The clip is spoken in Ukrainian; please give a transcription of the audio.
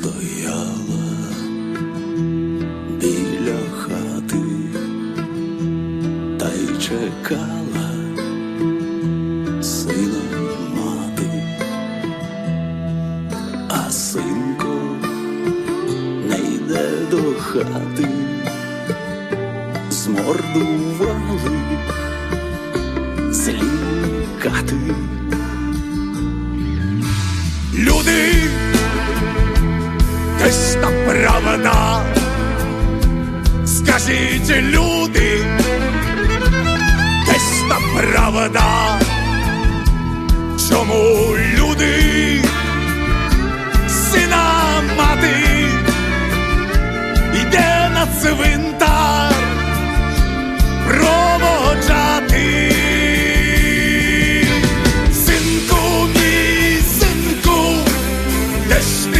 стояла біля хати та й чекала сина мати, а синко не йде до хати, змордували злі кати. равна. Скажіть, люди, десь та правда, чому люди сина мати йде на цвинтар проводжати. Синку мій, синку, де ж ти?